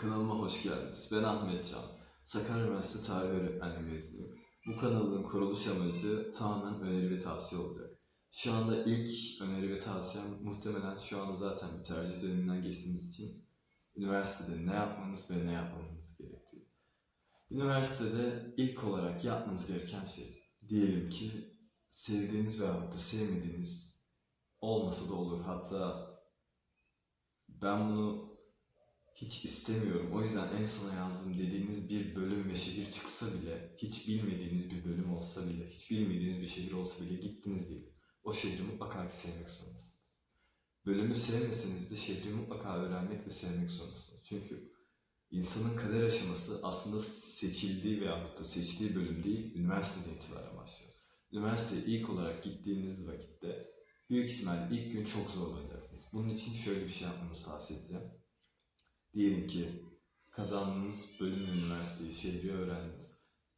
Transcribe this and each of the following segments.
kanalıma hoş geldiniz. Ben Ahmet Can. Sakarya Üniversitesi Tarih Öğretmenliği mezunuyum. Bu kanalın kuruluş amacı tamamen öneri ve tavsiye olacak. Şu anda ilk öneri ve tavsiyem muhtemelen şu anda zaten bir tercih döneminden geçtiğiniz için üniversitede ne yapmanız ve ne yapmamanız gerektiği. Üniversitede ilk olarak yapmanız gereken şey diyelim ki sevdiğiniz veyahut da sevmediğiniz olmasa da olur. Hatta ben bunu hiç istemiyorum. O yüzden en sona yazdım dediğiniz bir bölüm ve şehir çıksa bile, hiç bilmediğiniz bir bölüm olsa bile, hiç bilmediğiniz bir şehir olsa bile gittiniz diye. O şehri mutlaka sevmek zorundasınız. Bölümü sevmeseniz de şehri mutlaka öğrenmek ve sevmek zorundasınız. Çünkü insanın kader aşaması aslında seçildiği veyahut da seçtiği bölüm değil, üniversiteden itibaren başlıyor. Üniversiteye ilk olarak gittiğiniz vakitte büyük ihtimalle ilk gün çok zorlanacaksınız. Bunun için şöyle bir şey yapmanızı tavsiye edeceğim. Diyelim ki kazandığınız bölüm ve üniversiteyi, şehri öğrendiniz.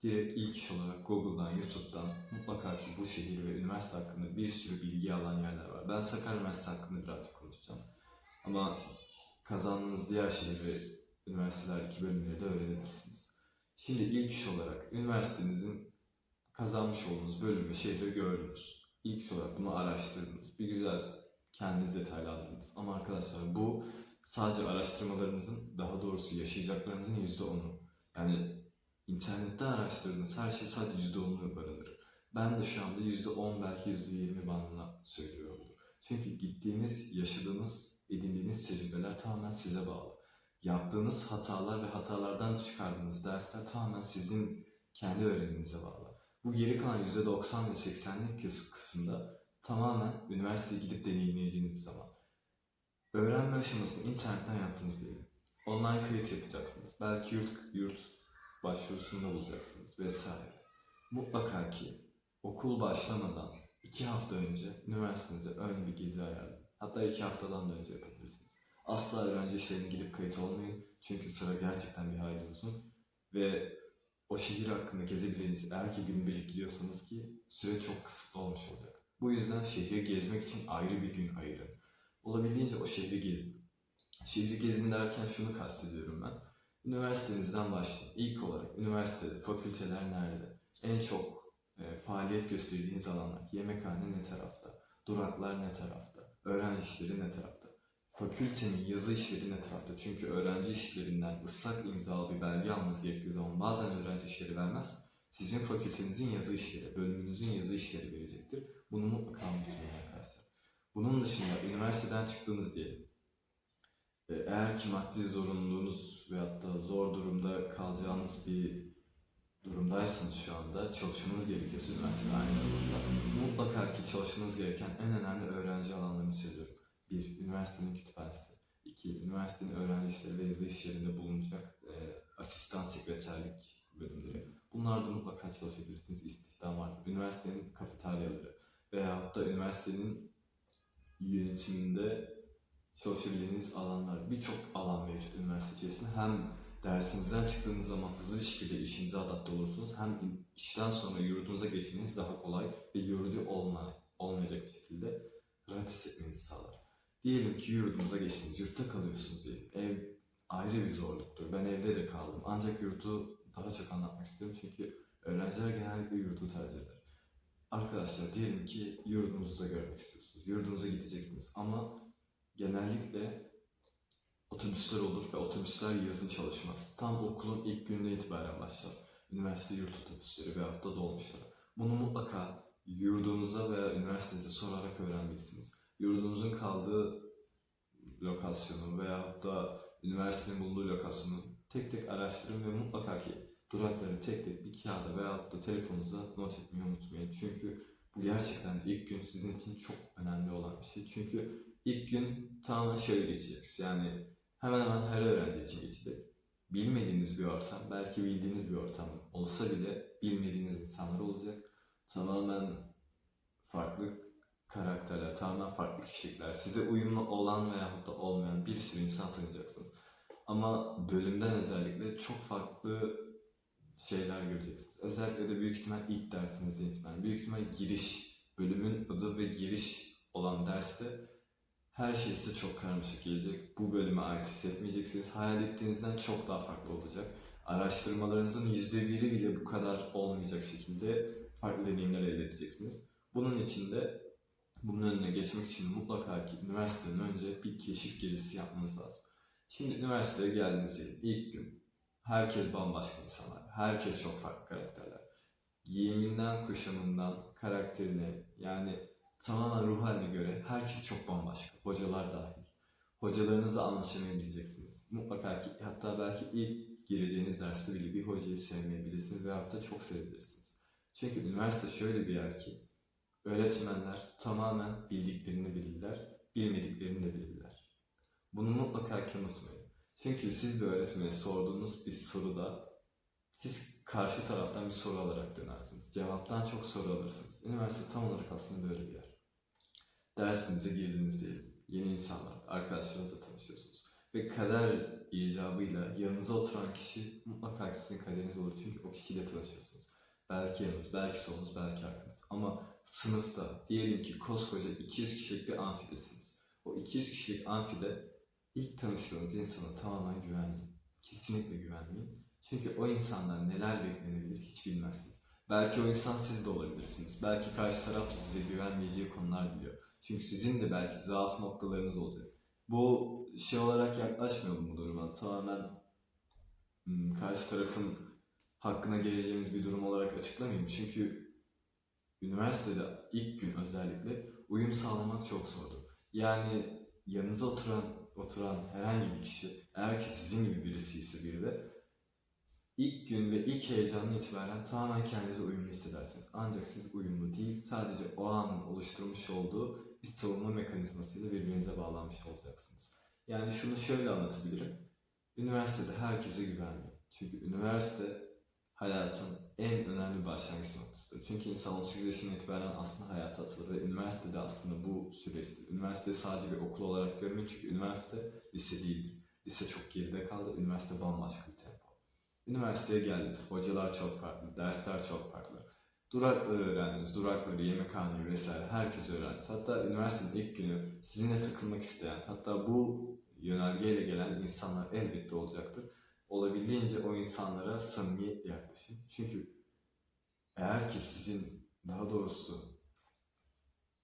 Direkt ilk iş olarak Google'dan, YouTube'dan mutlaka ki bu şehir ve üniversite hakkında bir sürü bilgi alan yerler var. Ben Sakarya Üniversitesi hakkında birazcık konuşacağım. Ama kazandığınız diğer şehir ve üniversitelerdeki bölümleri de öğrenebilirsiniz. Şimdi ilk iş olarak üniversitenizin kazanmış olduğunuz bölüm ve şehri gördünüz. İlk iş olarak bunu araştırdınız. Bir güzel kendiniz detaylandırdınız. Ama arkadaşlar bu sadece araştırmalarınızın, daha doğrusu yaşayacaklarınızın yüzde onu. Yani internette araştırdığınız her şey sadece yüzde onunu barındırır. Ben de şu anda yüzde on belki yüzde yirmi bandına söylüyorumdur. Çünkü gittiğiniz, yaşadığınız, edindiğiniz tecrübeler tamamen size bağlı. Yaptığınız hatalar ve hatalardan çıkardığınız dersler tamamen sizin kendi öğreniminize bağlı. Bu geri kalan yüzde doksan ve seksenlik kıs- kısımda tamamen üniversiteye gidip deneyimleyeceğiniz zaman. Öğrenme aşamasını internetten yaptınız diyelim. Online kayıt yapacaksınız. Belki yurt, yurt başvurusunda bulacaksınız vesaire. Mutlaka ki okul başlamadan iki hafta önce üniversitenize ön bir gezi ayarlayın. Hatta iki haftadan da önce yapabilirsiniz. Asla öğrenci işlerine gidip kayıt olmayın. Çünkü sıra gerçekten bir hayli uzun. Ve o şehir hakkında gezebileceğiniz eğer ki günübirlik gidiyorsanız ki süre çok kısıtlı olmuş olacak. Bu yüzden şehri gezmek için ayrı bir gün ayırın. Olabildiğince o şehri gezin. Şehri gezin derken şunu kastediyorum ben. Üniversitenizden başlayın. İlk olarak üniversitede, fakülteler nerede? En çok e, faaliyet gösterdiğiniz alanlar. Yemekhane ne tarafta? Duraklar ne tarafta? Öğrenci işleri ne tarafta? Fakültenin yazı işleri ne tarafta? Çünkü öğrenci işlerinden ıslak imzalı bir belge almanız gerektiği zaman bazen öğrenci işleri vermez. Sizin fakültenizin yazı işleri, bölümünüzün yazı işleri verecektir. Bunu mutlaka unutmayın. Bunun dışında üniversiteden çıktınız diyelim. E, Eğer ki maddi zorunluluğunuz veyahut da zor durumda kalacağınız bir durumdaysanız şu anda çalışmanız gerekiyorsa üniversitede aynı zamanda mutlaka ki çalışmanız gereken en önemli öğrenci alanlarını söylüyorum. Bir, üniversitenin kütüphanesi. İki, üniversitenin öğrenci işleri ve yazı işlerinde bulunacak e, asistan sekreterlik bölümleri. Bunlarda mutlaka çalışabilirsiniz. İstihdam var. Üniversitenin kafeteryaları veyahut da üniversitenin yönetiminde çalışabileceğiniz alanlar, birçok alan mevcut üniversite içerisinde. Hem dersinizden çıktığınız zaman hızlı bir şekilde işinize adapte olursunuz. Hem işten sonra yurdunuza geçmeniz daha kolay ve yorucu olma, olmayacak bir şekilde rahat hissetmenizi sağlar. Diyelim ki yurdunuza geçtiniz, yurtta kalıyorsunuz diyelim. Ev ayrı bir zorluktur. Ben evde de kaldım. Ancak yurdu daha çok anlatmak istiyorum çünkü öğrenciler genellikle yurdu tercih eder. Arkadaşlar diyelim ki yurdunuzu da görmek istiyorsunuz. Yurdunuza gideceksiniz ama genellikle otobüsler olur ve otobüsler yazın çalışmaz. Tam okulun ilk gününe itibaren başlar. Üniversite yurt otobüsleri veyahut da dolmuşlar. Bunu mutlaka yurdunuza veya üniversitenize sorarak öğrenmelisiniz. Yurdunuzun kaldığı lokasyonu veyahut da üniversitenin bulunduğu lokasyonu tek tek araştırın ve mutlaka ki durakları tek tek bir kağıda veyahut da telefonunuza not etmeyi unutmayın. Çünkü bu gerçekten ilk gün sizin için çok önemli olan bir şey. Çünkü ilk gün tamamen şöyle geçecek. Yani hemen hemen her öğrenci için geçecek. Bilmediğiniz bir ortam, belki bildiğiniz bir ortam olsa bile bilmediğiniz insanlar olacak. Tamamen farklı karakterler, tamamen farklı kişilikler, size uyumlu olan veyahut da olmayan bir sürü insan tanıyacaksınız. Ama bölümden özellikle çok farklı şeyler göreceksiniz. Özellikle de büyük ihtimal ilk dersinizden itibaren. Büyük ihtimal giriş, bölümün adı ve giriş olan derste Her şey size çok karmaşık gelecek. Bu bölüme ait hissetmeyeceksiniz. Hayal ettiğinizden çok daha farklı olacak. Araştırmalarınızın yüzde biri bile bu kadar olmayacak şekilde farklı deneyimler elde edeceksiniz. Bunun için de bunun önüne geçmek için mutlaka ki üniversiteden önce bir keşif gezisi yapmanız lazım. Şimdi üniversiteye diyelim. İlk gün herkes bambaşka insanlar. Herkes çok farklı karakterler. Giyiminden, kuşamından, karakterine yani tamamen ruh haline göre herkes çok bambaşka. Hocalar dahil. Hocalarınızla anlaşamayabilirsiniz. Mutlaka ki hatta belki ilk gireceğiniz derste bile bir hocayı sevmeyebilirsiniz veyahut da çok sevebilirsiniz. Çünkü üniversite şöyle bir yer ki öğretmenler tamamen bildiklerini bilirler, bilmediklerini de bilirler. Bunu mutlaka ki unutmayın. Çünkü siz bir öğretmene sorduğunuz bir soruda siz karşı taraftan bir soru alarak dönersiniz. Cevaptan çok soru alırsınız. Üniversite tam olarak aslında böyle bir yer. Dersinize girdiniz diyelim. Yeni insanlar, arkadaşlarınızla tanışıyorsunuz. Ve kader icabıyla yanınıza oturan kişi mutlaka sizin kaderiniz olur. Çünkü o kişiyle tanışıyorsunuz. Belki yanınız, belki solunuz, belki arkanız. Ama sınıfta diyelim ki koskoca 200 kişilik bir amfidesiniz. O 200 kişilik amfide ilk tanıştığınız insana tamamen güvenmeyin. Kesinlikle güvenmeyin. Çünkü o insandan neler beklenebilir hiç bilmezsiniz. Belki o insan siz de olabilirsiniz. Belki karşı taraf da size güvenmeyeceği konular biliyor. Çünkü sizin de belki zaaf noktalarınız olacak. Bu şey olarak yaklaşmayalım bu duruma. Tamamen hmm, karşı tarafın hakkına geleceğimiz bir durum olarak açıklamayayım. Çünkü üniversitede ilk gün özellikle uyum sağlamak çok zordu. Yani yanınıza oturan oturan herhangi bir kişi eğer ki sizin gibi birisi ise bir de ilk gün ve ilk heyecanla itibaren tamamen kendinize uyumlu hissedersiniz. Ancak siz uyumlu değil, sadece o anın oluşturmuş olduğu bir savunma mekanizmasıyla birbirinize bağlanmış olacaksınız. Yani şunu şöyle anlatabilirim. Üniversitede herkese güvenmeyin. Çünkü üniversite hayatın en önemli başlangıç noktasıdır. Çünkü insan 18 yaşından itibaren aslında hayata atılır ve üniversitede aslında bu süreçtir. Üniversite sadece bir okul olarak görmeyin çünkü üniversite lise değildir. Lise çok geride kaldı, üniversite bambaşka bir tempo. Üniversiteye geldiniz, hocalar çok farklı, dersler çok farklı. Durakları öğrendiniz, durakları, yemekhaneyi vesaire herkes öğrendiniz. Hatta üniversitenin ilk günü sizinle takılmak isteyen, hatta bu yönergeyle gelen insanlar elbette olacaktır. Olabildiğince o insanlara samimiyetle yaklaşın. Çünkü eğer ki sizin daha doğrusu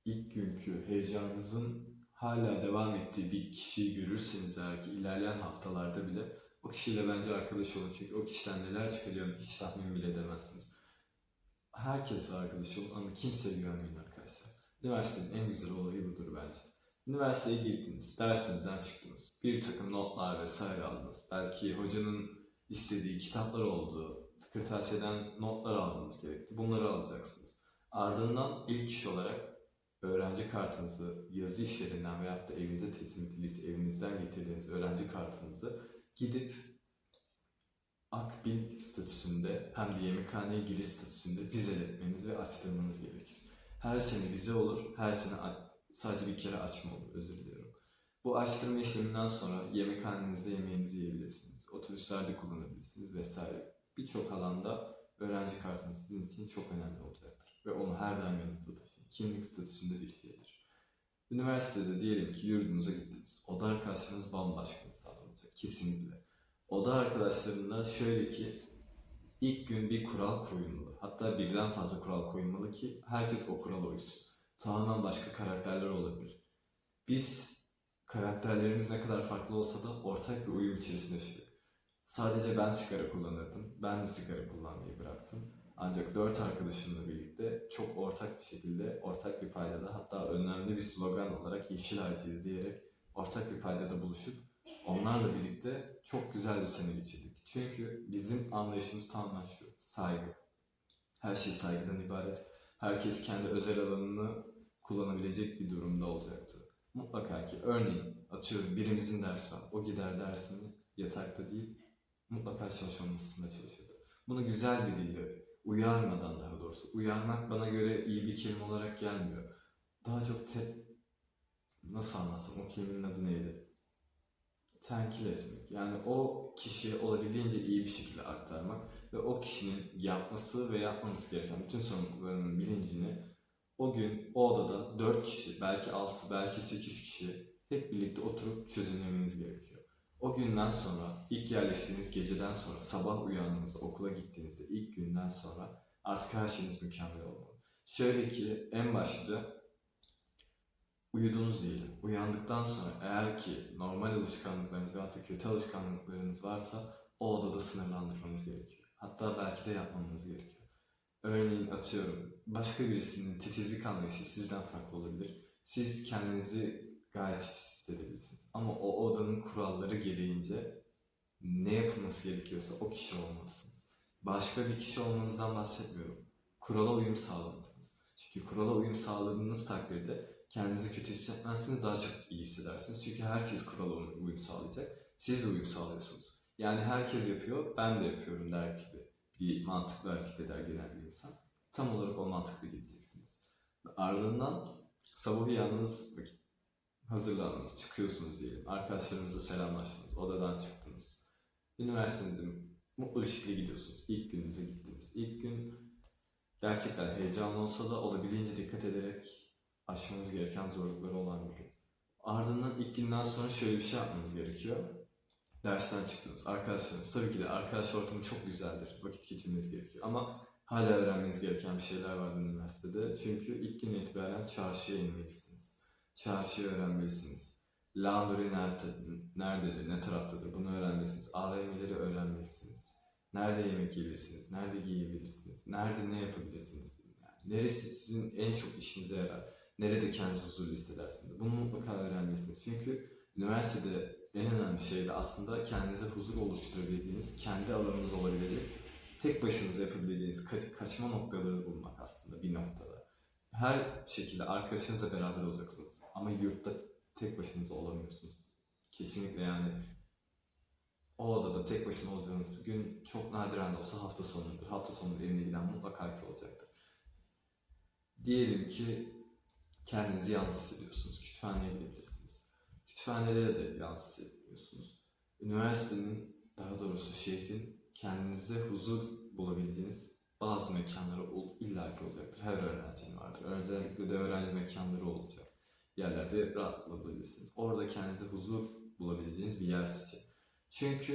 ilk günkü heyecanınızın hala devam ettiği bir kişiyi görürseniz eğer ki ilerleyen haftalarda bile o kişiyle bence arkadaş olun. Çünkü o kişiden neler çıkacağını hiç tahmin bile edemezsiniz. Herkesle arkadaş olun ama kimseye güvenmeyin arkadaşlar. Üniversitenin en güzel olayı budur bence. Üniversiteye girdiniz, dersinizden çıktınız. Bir takım notlar vesaire aldınız. Belki hocanın istediği kitaplar oldu. Kırtasiye'den notlar almanız gerekti. Bunları alacaksınız. Ardından ilk iş olarak öğrenci kartınızı yazı işlerinden veyahut da evinize teslim edildiyse evinizden getirdiğiniz öğrenci kartınızı gidip Akbil statüsünde hem de yemekhaneye giriş statüsünde vizeletmeniz ve açtırmanız gerekir. Her sene vize olur, her sene sadece bir kere açma olur, özür diliyorum. Bu açtırma işleminden sonra yemekhanenizde yemeğinizi yiyebilirsiniz, otobüslerde kullanabilirsiniz vesaire. Birçok alanda öğrenci kartınız sizin için çok önemli olacaktır ve onu her daim yanınızda taşıyın. Kimlik statüsünde bir şeydir. Üniversitede diyelim ki yurdunuza gittiniz. Oda arkadaşlarınız bambaşka insanlar olacak, kesinlikle. Oda arkadaşlarında şöyle ki ilk gün bir kural koyulmalı. Hatta birden fazla kural koyulmalı ki herkes o kurala uysun. Tamamen başka karakterler olabilir. Biz karakterlerimiz ne kadar farklı olsa da ortak bir uyum içerisinde yaşadık. Sadece ben sigara kullanırdım. Ben de sigara kullanmayı bıraktım. Ancak dört arkadaşımla birlikte çok ortak bir şekilde, ortak bir paydada hatta önemli bir slogan olarak Yeşil Ağacıyız diyerek ortak bir paydada buluşup onlarla birlikte çok güzel bir sene geçirdik. Çünkü bizim anlayışımız tamamen şu, saygı. Her şey saygıdan ibaret. Herkes kendi özel alanını kullanabilecek bir durumda olacaktı. Mutlaka ki örneğin atıyorum birimizin dersi var. O gider dersini yatakta değil mutlaka çalışma masasında çalışırdı. Bunu güzel bir dille uyarmadan daha doğrusu. Uyarmak bana göre iyi bir kelime olarak gelmiyor. Daha çok te... Nasıl anlatsam o kelimenin adı neydi? Tenkil etmek. Yani o kişiye olabildiğince iyi bir şekilde aktarmak ve o kişinin yapması ve yapmaması gereken bütün sorumluluklarının bilincini o gün o odada 4 kişi, belki 6, belki 8 kişi hep birlikte oturup çözümlemeniz gerekiyor. O günden sonra, ilk yerleştiğiniz geceden sonra, sabah uyandığınızda, okula gittiğinizde, ilk günden sonra artık her şeyiniz mükemmel olmalı. Şöyle ki en başlıca uyudunuz diyelim. Uyandıktan sonra eğer ki normal alışkanlıklarınız veyahut da kötü alışkanlıklarınız varsa o odada sınırlandırmanız gerekiyor. Hatta belki de yapmamanız gerekiyor. Örneğin atıyorum başka birisinin titizlik anlayışı sizden farklı olabilir. Siz kendinizi gayet titiz hissedebilirsiniz. Ama o odanın kuralları gereğince ne yapılması gerekiyorsa o kişi olmalısınız. Başka bir kişi olmanızdan bahsetmiyorum. Kurala uyum sağlamalısınız. Çünkü kurala uyum sağladığınız takdirde kendinizi kötü hissetmezsiniz, daha çok iyi hissedersiniz. Çünkü herkes kurala uyum sağlayacak. Siz de uyum sağlıyorsunuz. Yani herkes yapıyor, ben de yapıyorum der gibi bir mantıklı hareket eder genel bir insan. Tam olarak o mantıkla gideceksiniz. Ardından sabah uyandınız, vakit hazırlandınız, çıkıyorsunuz diyelim. Arkadaşlarınızla selamlaştınız, odadan çıktınız. Üniversitenize mutlu bir şekilde gidiyorsunuz. İlk gününüze gittiniz. İlk gün gerçekten heyecanlı olsa da olabildiğince dikkat ederek aşmanız gereken zorlukları olan bir gün. Ardından ilk günden sonra şöyle bir şey yapmanız gerekiyor. Dersten çıktınız, arkadaşlarınız. Tabii ki de arkadaş ortamı çok güzeldir. Vakit geçirmeniz gerekiyor. Ama hala öğrenmeniz gereken bir şeyler var üniversitede. Çünkü ilk günden itibaren çarşıya inmelisiniz. Çarşıyı öğrenmelisiniz. Laundry nerede, nerededir, ne taraftadır bunu öğrenmelisiniz. AVM'leri öğrenmelisiniz. Nerede yemek yiyebilirsiniz, nerede giyebilirsiniz, nerede ne yapabilirsiniz. Yani neresi sizin en çok işinize yarar, nerede kendinizi huzurlu hissedersiniz. Bunu mutlaka öğrenmelisiniz. Çünkü üniversitede en önemli şey de aslında kendinize huzur oluşturabileceğiniz, kendi alanınız olabilecek, tek başınıza yapabileceğiniz kaç- kaçma noktaları bulmak aslında bir noktada. Her şekilde arkadaşınızla beraber olacaksınız ama yurtta tek başınıza olamıyorsunuz. Kesinlikle yani o odada tek başına olacağınız gün çok nadiren de olsa hafta sonudur. Hafta sonu evine giden mutlaka ki olacaktır. Diyelim ki kendinizi yalnız hissediyorsunuz. Kütüphaneye gidebilirsiniz. Kütüphanede de yalnız hissediyorsunuz. Üniversitenin, daha doğrusu şehrin kendinize huzur bulabildiğiniz bazı mekanları ol- illaki olacaktır. Her öğrencinin vardır. Özellikle de öğrenci mekanları olacak. Yerlerde rahat bulabilirsiniz. Orada kendinize huzur bulabileceğiniz bir yer seçin. Çünkü